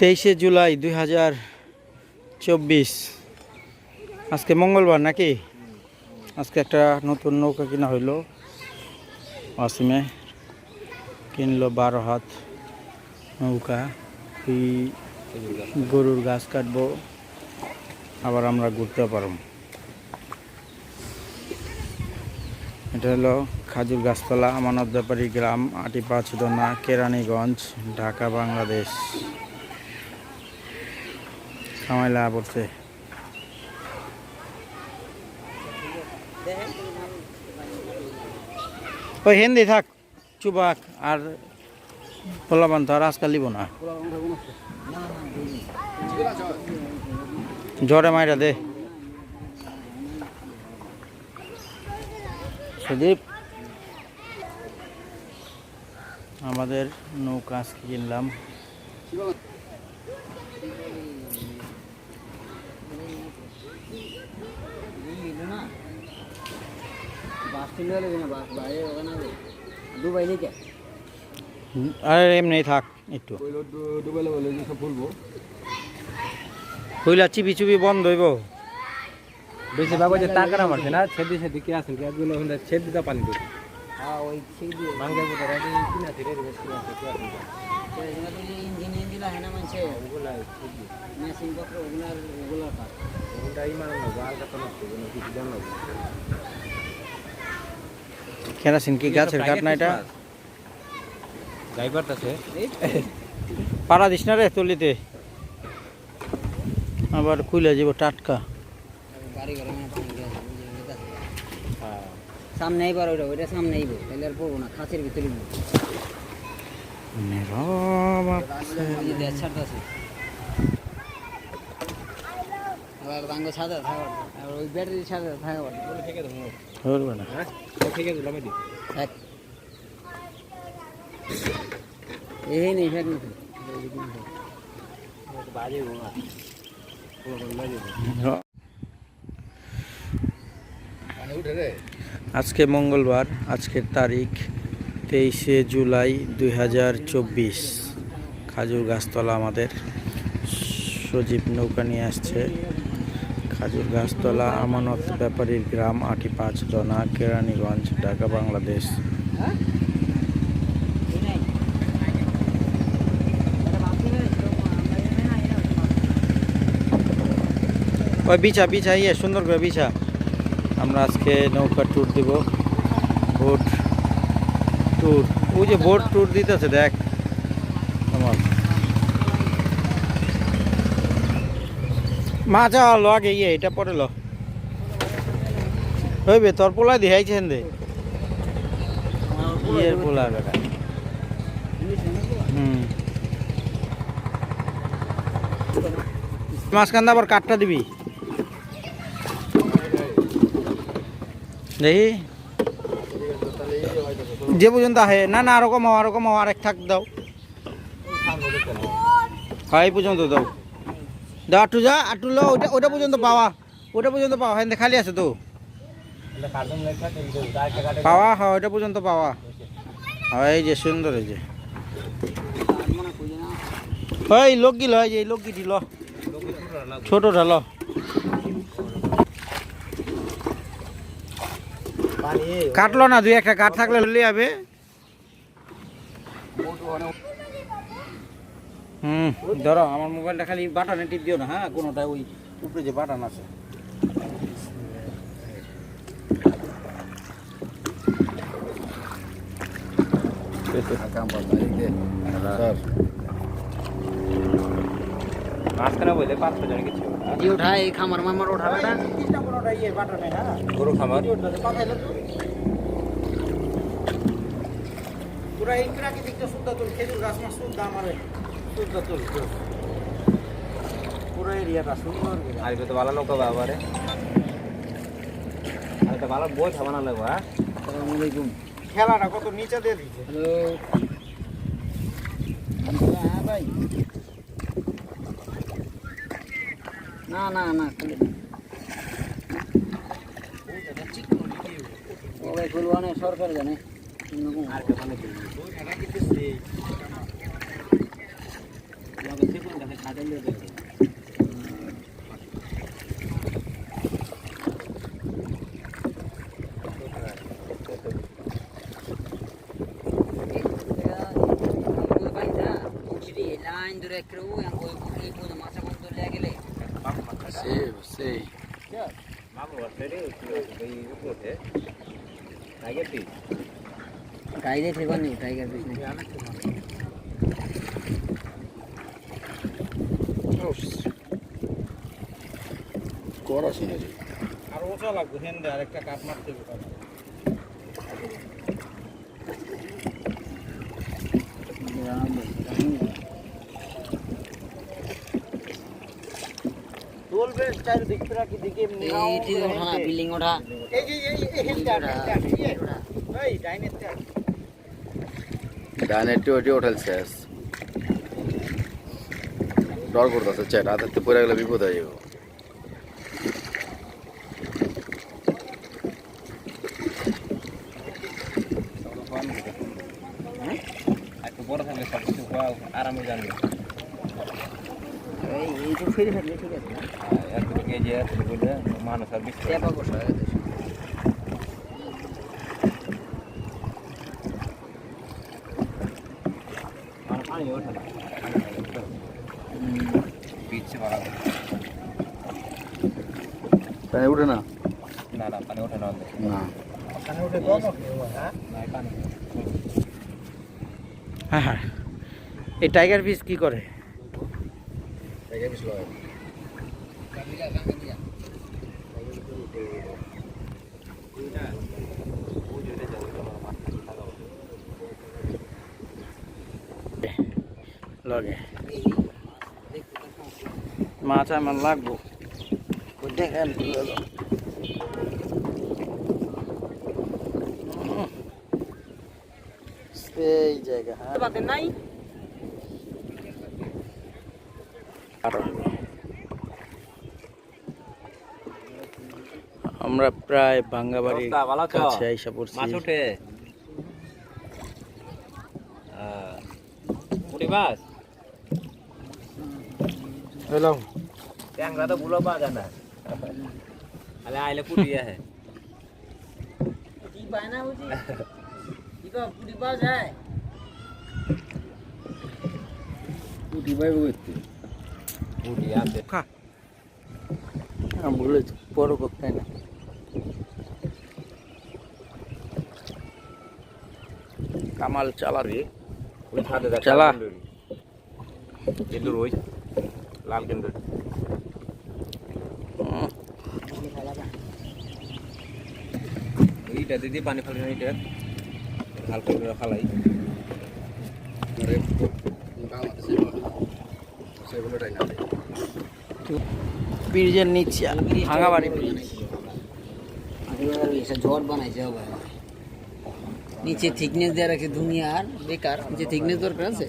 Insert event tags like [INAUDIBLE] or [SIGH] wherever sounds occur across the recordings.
তেইশে জুলাই দুই হাজার চব্বিশ। আজকে মঙ্গলবার নাকি? আজকে একটা নতুন নৌকা কিনা হইল। অসীমে কিনলো বারো হাত নৌকা। এই গরুর গাছ কাটবো, আবার আমরা ঘুরতে পারব। এটা হলো খাজুর গাছতলা, আমানত ব্যাপারী গ্রাম, আটি পাঁচদোনা কেরানীগঞ্জ, ঢাকা, বাংলাদেশ। কামাইলা পড়ছে। ওই হিন্দি থাক, চুবাক আর পোলাবান তো আর আজকাল লিব না। জ্বরে মাইরা দে। সুদীপ, আমাদের নৌকা কিনলাম। দুবাই লিখে আর এমনি থাক একটু দুবাইলে বলে সব বলব কইলা চিপি চুপি বন্ধ হইব। বেশিরভাগ ওই যে টাকাটা মারছে না ছেদি ছেদি কে আছেন এগুলো হলে ছেদ দিতে পানি দিতে হ্যাঁ ওই দিয়ে মাঙ্গের মতো রেডি কিনা ধীরে ধীরে বেশি আছে কে তো ইঞ্জিন ইঞ্জিন হয় না মানছে ওগুলা ছেদি। মেশিন পত্র ওগুলার ওগুলার কাজ ওগুলা ইমান না জাল কাটা না কিছু জান না কেরাসিন কি? গাছের কাঠ না এটা? ড্রাইভার আছে। পাড়া দিস না রে তুলিতে। আবার খুলে যাব টাটকা। হ্যাঁ। সামনে এইবার ওইটা ওইটা সামনে আইবো তাহলে আর পড়ব না খাঁচের ভিতরে দিব। ওই যে দেড় ছাড়তে আছে আবার দাঙ্গ ছাদে থাকবার আর ওই ব্যাটারি ছাদে থাকবার বলে ঠিক আছে ধরবে না। হ্যাঁ? ঠিক দি থাক এই নেই বাজে আজকে মঙ্গলবার আজকের তারিখ তেইশে জুলাই দুই হাজার চব্বিশ। খাজুর গাছতলা আমাদের। সজীব নৌকা নিয়ে আসছে। খাজুর গাছতলা, আমানত ব্যাপারীর গ্রাম আটি পাঁচ দনা, কেরানীগঞ্জ, ঢাকা, বাংলাদেশ। ওই বিছা বিছা ইয়ে সুন্দর করে বিছা। আমরা আজকে নৌকা ট্যুর দিব। বোট ট্যুর ওই যে বোট ট্যুর দিতেছে, দেখ। আমার। মাছ আলো আগে ইয়ে এটা পরে লো। হইবে, তোর পোলা দিহাইছেন দে। ইয়ের পোলা বেটা। হুম। আবার কাঠটা দিবি। দেখি। যে পর্যন্ত আহে, না না, আরও কমাও আরও কমাও, আরেক থাক দাও। হ্যাঁ পর্যন্ত দাও। দাও আটু যা, আটু লো ওটা ওটা পর্যন্ত পাওয়া। ওটা পর্যন্ত পাওয়া হ্যাঁ খালি আছে তো। পাওয়া হ্যাঁ ওটা পর্যন্ত পাওয়া। হ্যাঁ এই যে সুন্দর, এই যে। ওই লোক গিল এই যে, এই লোক গিটি ল। ছোটটা ল। কাটলো না, দুই একটা কাঠ থাকলে যাবে। হুম ধরো আমার মোবাইলটা খালি বাটনে টিপ দিও না হ্যাঁ? কোনোটা ওই উপরে যে বাটন আছে। মাঝখানে বলে পাঁচ হাজার কিছু উঠায় এই খামার মামার উঠাবে না? ইয়ে হ্যাঁ? গরু খামার? পুরা এই প্রাকৃতিক সুদ্ধা তোর খেজুর গাছ মাছ সুদ্ধা আমার। পুরো এরিয়াটা সুন্দর করে। আর তো ভালো নৌকা বাবারে আর এটা ভালো বই থামানো লাগবে হ্যাঁ? খেলাটা কত নিচে দিয়ে দিচ্ছে হ্যাঁ ভাই। না না না সরকার জানে। আর 다 달려야 돼요. Sí, sí. Ya, vamos a hacer eso. Tiger fish. Tiger fish, ¿cuál es? Tiger fish. করা শুনেছি আর ওটা লাগবে হেন্দে আর একটা কাপ মারতে হবে চলবে চারিদিক কি দিকে এই ওঠা ওঠা এই যে এই এই ডাইনের ওটি হোটেল শেষ ডর করতেছে চেট হাতে পড়ে গেলে বিপদ হয়ে যাব। একটু বড় থাকলে সব কিছু আরামে জানবে এই ফেরি ফেললে ঠিক আছে এত কেজি এত বলে মানুষ আর বিশ্বাস টেপা বসা হয়ে গেছে আর পানি ওঠে না তাই উঠে না? না না পানি ওঠে না। না। না, পানি। হ্যাঁ হ্যাঁ। এই টাইগার ফিশ কি করে? লগে। মাছ আমার লাগবো। দেখেন। জায়গা হ্যাঁ। নাই? আমরা প্রায়? কাছে আইসা পড়ছি। মাছ ওঠে মাছ? হ্যালো ট্যাংরা তো ভুলো পাওয়া যায় না আলে আইলে পুরি আছে কি পায় না বুঝি কি কো পুরি পাওয়া যায় পুরি পাইব করতে পুরি আছে খা ভুলে বড় করতে না কামাল চালাবে ওই ছাদে দেখ চালা। কিন্তু ওই লাল কেন্দ্র এইটা দিদি পানি ফালি না এইটা হালকা করে ফালাই ব্রিজের নিচে ব্রিজ আরে ঝড় বানাইছে নিচে থিকনেস দেওয়া রাখছে আর বেকার নিচে থিকনেস দরকার আছে।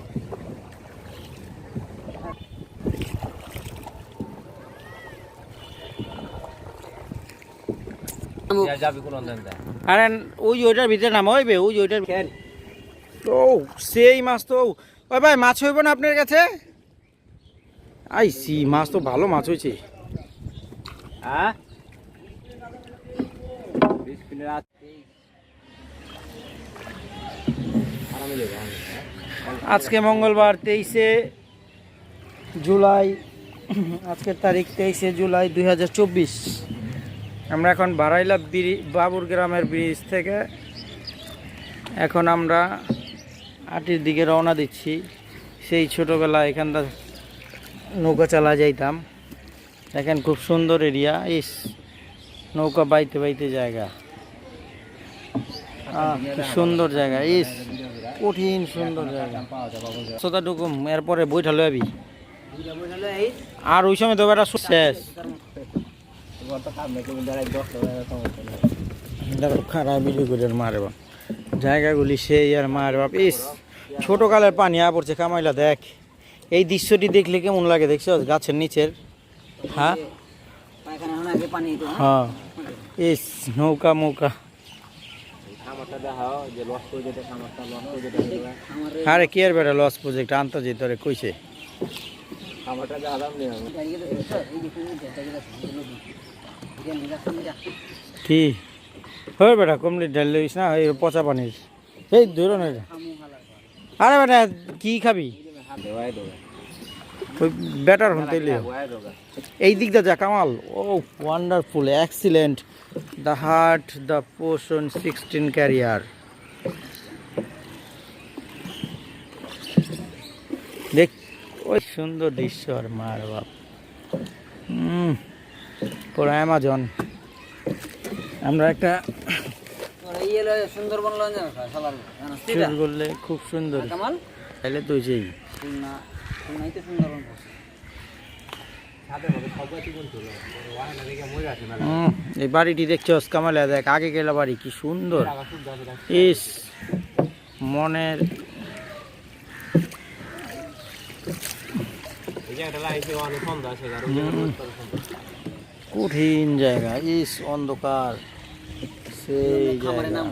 যাবি আরে ওই ওইটার ভিতরে নাম হইবে ওই ওইটার ও সেই মাছ তো। ওই ভাই মাছ হইব না আপনার কাছে? আইসি মাছ তো ভালো মাছ হয়েছে হ্যাঁ আজকে মঙ্গলবার তেইশে জুলাই আজকের তারিখ তেইশে জুলাই দুই হাজার চব্বিশ। আমরা এখন বারাইলা ব্রি বাবুর গ্রামের ব্রিজ থেকে এখন আমরা আটির দিকে রওনা দিচ্ছি। সেই ছোটোবেলা এখানটা নৌকা চালা যাইতাম। দেখেন খুব সুন্দর এরিয়া। ইস, নৌকা বাইতে বাইতে জায়গা। সুন্দর জায়গা। ইস, কঠিন সুন্দর জায়গা। ডুকুম এরপরে বইটা লবি আর ওই সময় তো শেষ। দেখো খারাপ বিলি করে মারে বাপ জায়গাগুলি সেই আর মারে বাপ ইস ছোট কালের পানি আ পড়ছে, কামাইলা দেখ। এই দৃশ্যটি দেখলে কেমন লাগে দেখছ? গাছের নিচের। হ্যাঁ? হ্যাঁ। ইস, নৌকা, মৌকা। আরে, কি আর বেটা লস প্রজেক্ট আনতে যেত কইছে। কি? হয় বেটা কমপ্লিট ডাল লইস না, এই পচা পানির। এই দূর না। আরে বেটা, কি খাবি? বেটার হন দেওয়া এই দিকটা যা, কামাল। ও wonderful excellent the heart the পোষণ সিক্সটিন ক্যারিয়ার দেখ, ওই সুন্দর দৃশ্য আর মার বাপ। হুম পুরো অ্যামাজন আমরা একটা ওর সুন্দরবন করলে খুব সুন্দর। কামাল? তাইলে তুই যেই তো হুম, এই বাড়িটি দেখছস কামালে? দেখ আগে গেলা বাড়ি কি সুন্দর। ইস মনের এই যে লাইফে অনেক ফোন আছে। কঠিন জায়গা ইস অন্ধকার। সেই জায়গা?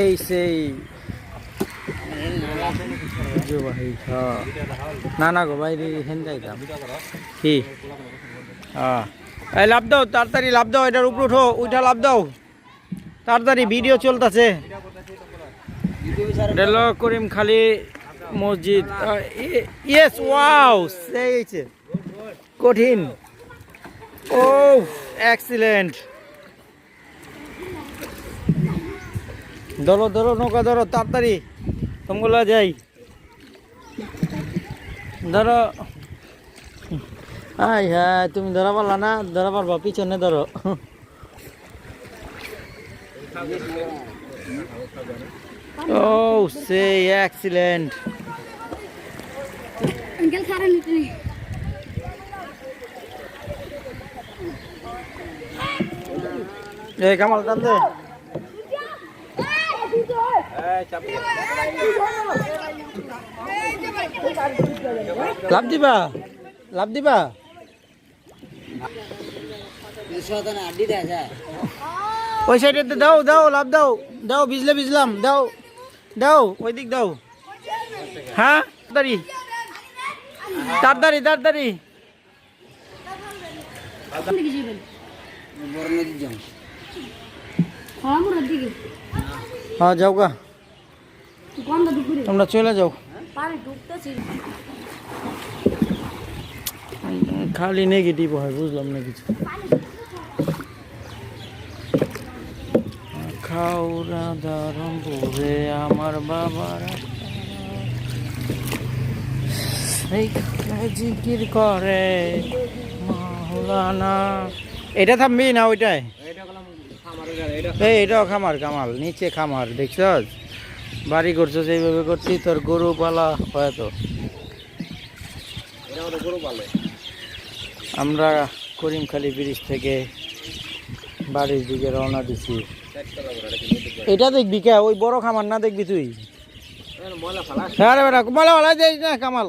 এই সেই ভাই হ্যাঁ। না না গো বাইরে হেন যাইতাম। কি? হ্যাঁ এই লাভ দাও তাড়াতাড়ি লাভ দাও এটার উপরে উঠো উঠা লাভ দাও। তাড়াতাড়ি ভিডিও চলতেছে। এটা হলো করিম খালি মসজিদ ইয়েস ওয়াও সেই হয়েছে। কঠিন। ও এক্সিলেন্ট ধরো ধরো, নৌকা ধরো, তাড়াতাড়ি। তোমগুলো যাই। ধরো। আই হ্যাঁ তুমি ধরা পারলা না? ধরা পারবা, পিছনে ধরো। ও সেই excellent Angel Karen itu nih. এই কামাল টান দে লাভ দিবা লাভ দিবা। ওই সাইডে দাও দাও লাভ দাও দাও ভিজলে ভিজলাম দাও দাও ওই দিক দাও হ্যাঁ তাড়াতাড়ি তাড়াতাড়ি তাড়াতাড়ি Apa lagi sih bel? বড় নদীর জন্য। Kalau mau nanti gitu. হ্যাঁ যাও গা Tuh kan tadi gue. তোমরা চলে যাও Paling dukta sih. খালি নেগেটিভ হয় বুঝলাম না কিছু খাওরা ধরমপুরে আমার বাবার সেইখানে জিকির করে মাওলানা। এটা থামবি না ওইটাই এই খামার কামাল, নিচে খামার, দেখছস? বাড়ি করছ এইভাবে করছি, তোর গরু পালা হয়তো আমরা করিমখালী ব্রিজ থেকে বাড়ির দিকে রওনা দিছি। এটা দেখবি কে? ওই বড় খামার না দেখবি তুই? হ্যাঁ না কামাল।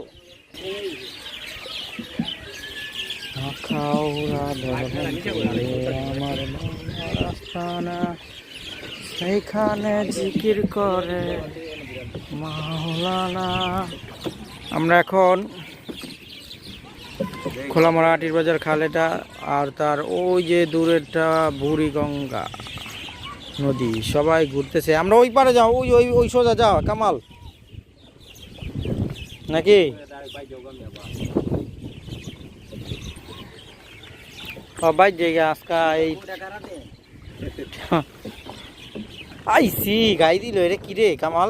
মনের আস্তানা সেইখানে করে আমরা এখন খোলামরা আটির বাজার খালেটা আর তার ওই যে দূরেরটা বুড়িগঙ্গা। নদী সবাই ঘুরতেছে। আমরা ওই পারে যাও ওই ওই ওই সোজা যাও কামাল। নাকি? সবাই জায়গা আজকা এই আইসি গাই দিল রে কি রে কামাল?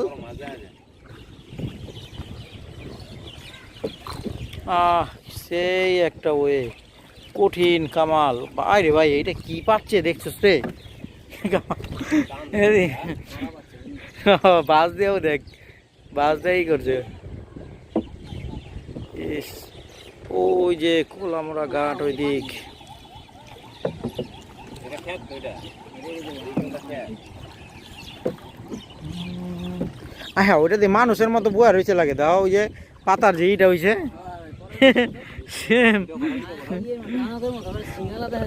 আহ সেই একটা ওয়ে। কঠিন কামাল। বাইরে ভাই এটা কি পাচ্ছে দেখছিস রে? এই, বাস দিয়েও দেখ। বাস দিয়েই করছে। ইস ওই যে কোলামরা ঘাট ওই দিক হ্যাঁ ওইটা দিয়ে মানুষের মতো বুয়া রয়েছে লাগে। দাও ওই যে পাতার যে ইটা হয়েছে হয়।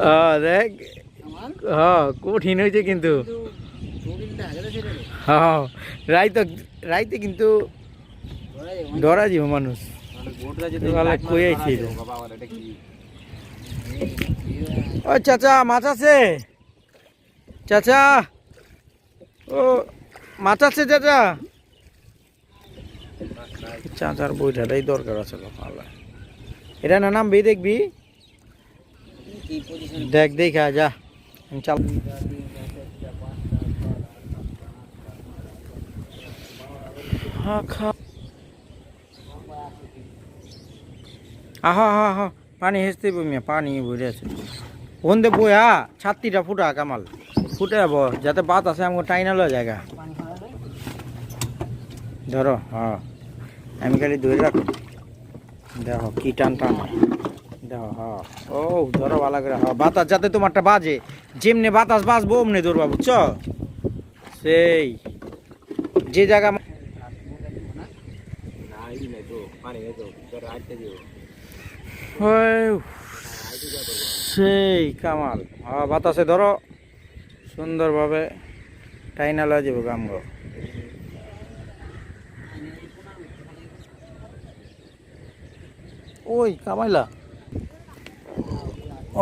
হ্যাঁ দেখ। হ্যাঁ কঠিন হয়েছে কিন্তু। হ্যাঁ রাইতে রাইতে কিন্তু মানুষ। ধরা যাবে, কি ও চাচা মাছ আছে? চাচা ও মাছ আছে চাচা? চাচার বইটাটাই দরকার আছে এটা না নামবি দেখবি? দেখ দেখা যা। চাল হা হা পানি হেসতে বমিয়া পানি ভরে আছে। ওন্দে বইয়া ছাত্রিটা ফুটা কামাল। ফুটে যাব, যাতে বাত আছে, আমাকে টাইনা লয় জায়গা ধরো হ্যাঁ। আমি খালি ধরে রাখো। দেখো, কি টান টান। দেখো হ্যাঁ। ও, ধরো, ভালো করে হ্যাঁ। বাতাস, যাতে তোমারটা বাজে। যেমনি বাতাস বাজবো, অমনি ধরবা, বুঝছ? সেই। যে জায়গা না এই নাই তো পানি নাই তো তোর আইতে দিও হয়, সেই কামাল। হ্যাঁ বাতাসে ধরো, সুন্দরভাবে টাইনা লয় যাব গামগো। ওই কামাইলা,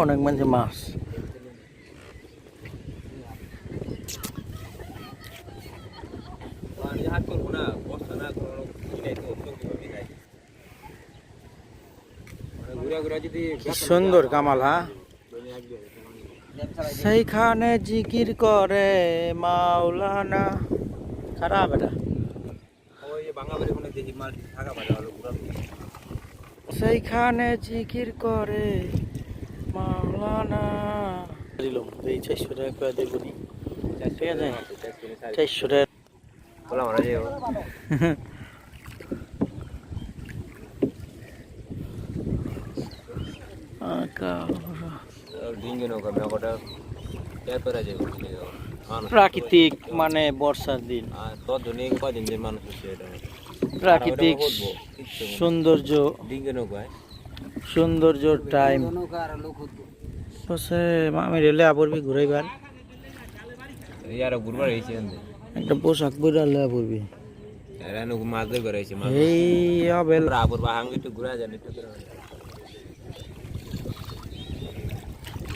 অনেক মানুষ মাছ। হাত করব না বস্তা না কোনো কি নাই তো চোখ দিবি নাই মানে ঘুরা ঘুরা যদি কি সুন্দর কামাল হ্যাঁ? সেইখানে জিকির করে মাওলানা। খারাপ এটা। সেইখানে জিকির করে মাওলানা। এই চারশো টাকা করে দেবো নি ঠিক আছে? চারশো টাকা [LAUGHS] বলা মারা যাও আকা ডিঙ্গে নৌকা নৌকাটা ট্যাপ করা যাবে মানুষ প্রাকৃতিক মানে বর্ষার দিন। প্রাকৃতিক সৌন্দর্য সৌন্দর্য টাইম। আমি রেলে আবরবি ঘুরাইবার। একটা পোশাক বইরা লেয়া পড়বি এই আবেল রাবর বা হাঙ্গি একটু ঘুরা যান একটু ঘুরা যান দুইটা মিনিট ঘুরে যান আর কেউ বাড়ি নাম হয়? আহো নাকি তো আর আমরা আমরা ভেসে যায় না মনে না আর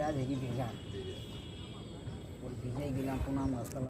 ওই যা দেখি ভিজা ওই ভিজে গেলাম পুনাম রাস্তা